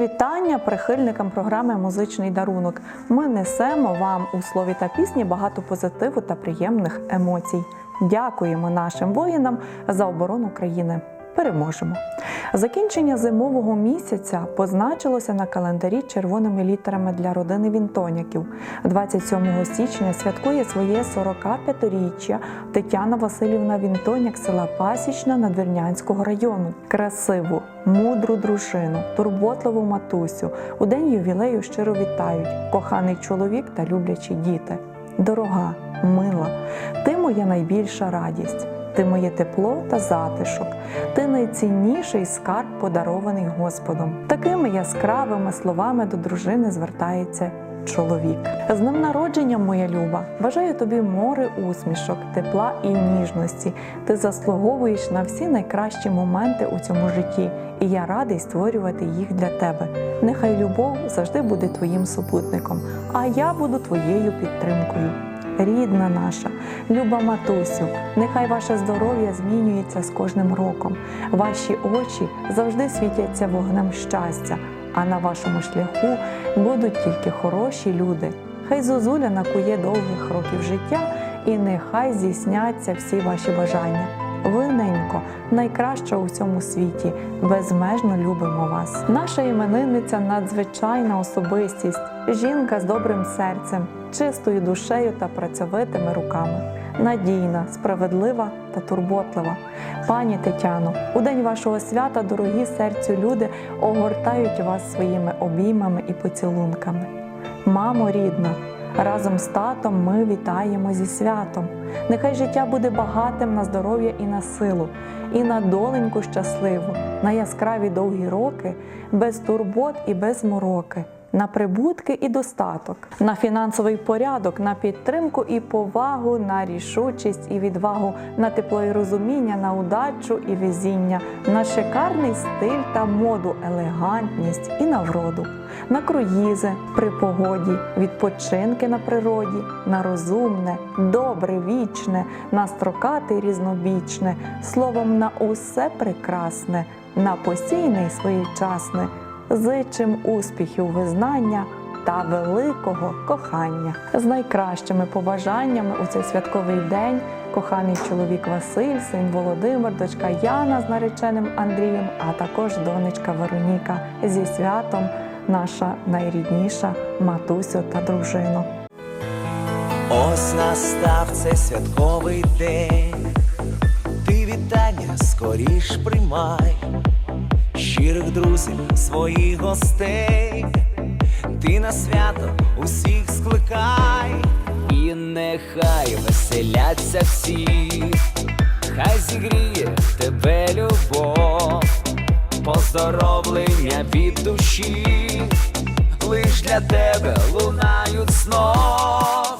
вітання прихильникам програми Музичний дарунок. Ми несемо вам у слові та пісні багато позитиву та приємних емоцій. Дякуємо нашим воїнам за оборону країни. Переможемо. Закінчення зимового місяця позначилося на календарі червоними літерами для родини Вінтоняків. 27 січня святкує своє 45-річчя Тетяна Васильівна Вінтоняк села Пасічна Надвірнянського району. Красиву, мудру дружину, турботливу матусю. У день ювілею щиро вітають коханий чоловік та люблячі діти. Дорога, мила, ти моя найбільша радість. Ти моє тепло та затишок, ти найцінніший скарб, подарований Господом. Такими яскравими словами до дружини звертається чоловік. З днем народження, моя люба, бажаю тобі море усмішок, тепла і ніжності. Ти заслуговуєш на всі найкращі моменти у цьому житті, і я радий створювати їх для тебе. Нехай любов завжди буде твоїм супутником, а я буду твоєю підтримкою рідна наша, люба матусю, нехай ваше здоров'я змінюється з кожним роком. Ваші очі завжди світяться вогнем щастя, а на вашому шляху будуть тільки хороші люди. Хай зозуля накує довгих років життя, і нехай здійсняться всі ваші бажання. Ви, ненько, найкраща у всьому світі, безмежно любимо вас. Наша іменинниця надзвичайна особистість, жінка з добрим серцем, чистою душею та працьовитими руками. Надійна, справедлива та турботлива. Пані Тетяно, у день вашого свята дорогі серцю люди огортають вас своїми обіймами і поцілунками. Мамо рідна, разом з татом ми вітаємо зі святом. Нехай життя буде багатим на здоров'я і на силу, і на доленьку щасливу, на яскраві довгі роки, без турбот і без мороки, на прибутки і достаток, на фінансовий порядок, на підтримку і повагу, на рішучість і відвагу, на тепло і розуміння, на удачу і везіння, на шикарний стиль та моду, елегантність і на вроду, на круїзи при погоді, відпочинки на природі, на розумне, добре, вічне, на строкате і різнобічне, словом, на усе прекрасне, на постійне і своєчасне. Зичим успіхів, визнання та великого кохання з найкращими побажаннями у цей святковий день. Коханий чоловік Василь, син Володимир, дочка Яна з нареченим Андрієм, а також донечка Вероніка зі святом, наша найрідніша матусю та дружину. Ось настав цей святковий день, ти вітання скоріш приймай, щирих друзів, своїх гостей, ти на свято усіх скликай, і нехай веселяться всі, хай зігріє тебе любов, поздоровлення від душі, лиш для тебе лунають знов.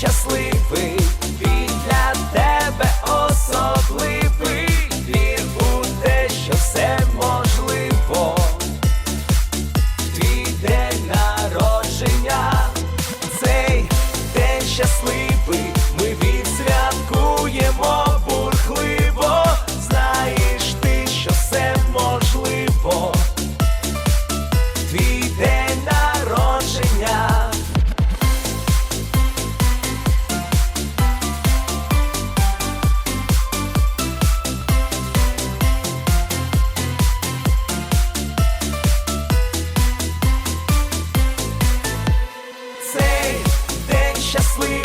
щасливий, він для тебе особливий, вір у що все можливо. Твій день народження, цей день щасливий. viciously